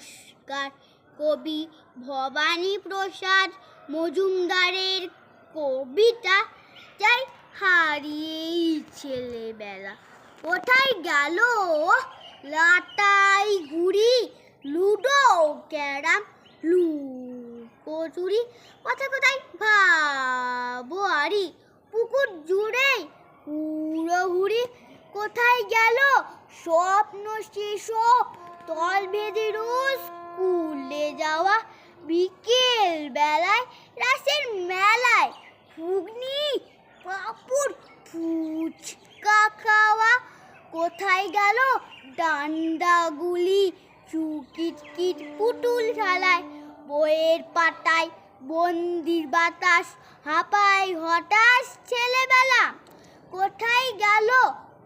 নমস্কার। কবি ভবানী প্রসাদ মজুমদারের কবিতা। চাই হারিয়েই ছেলেবেলা। কোথায় গেল? লাটাই গুড়ি, লুডো, ক্যারাম লুকোচুরি কোথায় কোথায়? ভাবো আরি পুকুর জুড়ে হুড়োহুড়ি। কোথায় গেল? স্বপ্ন সেসব তল বেঁধে রোজ স্কুলে যাওয়া বিকেল বেলায় রাসের মেলায় ঘুগনি, পাপড়, ফুচকা খাওয়া। কোথায় গেল ডান্ডাগুলি? চুকিটকিট পুতুল খেলায় বইয়ের পাতায় বন্দির বাতাস, হাঁপায় হঠাৎ ছেলেবেলা। কোথায় গেল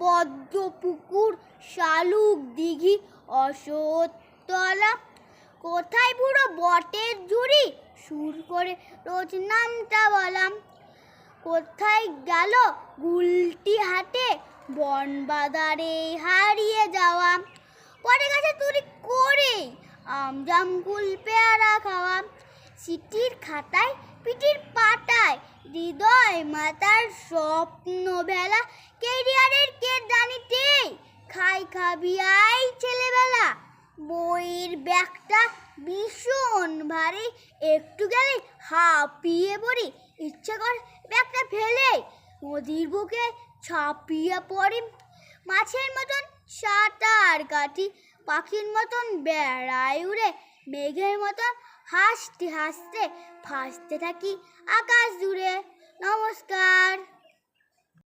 পদ্ম পুকুর শালুক, দিঘি অশোতলা কোথায় পুরো বটের ঝুড়ি? সুর করে রোজ নামটা বলাম। কোথায় গেল গুলটি হাটে? বন বাজারে হারিয়ে যাওয়া। পরে গেছে তুই করে আমজাম কুল পেয়ারা খাওয়া। সিটির খাতায় পিটির পাতায়, হৃদয় মাতার স্বপ্ন বেলা কেরিয়ারের কে জানিতে খাই খাবি আই ছেলেবেলা। বইয়ের ব্যাগটা ভীষণ ভারী, একটু গেলে হাঁপিয়ে পড়ি। ইচ্ছে করে ব্যাগটা ফেলে, নদীর বুকে ছাপিয়ে পড়ি। মাছের মতন সাঁতার কাটি, পাখির মতন বেড়ায় উড়ে, মেঘের মতন হাসতে হাসতে ভাসতে থাকি আকাশ জুড়ে। নমস্কার।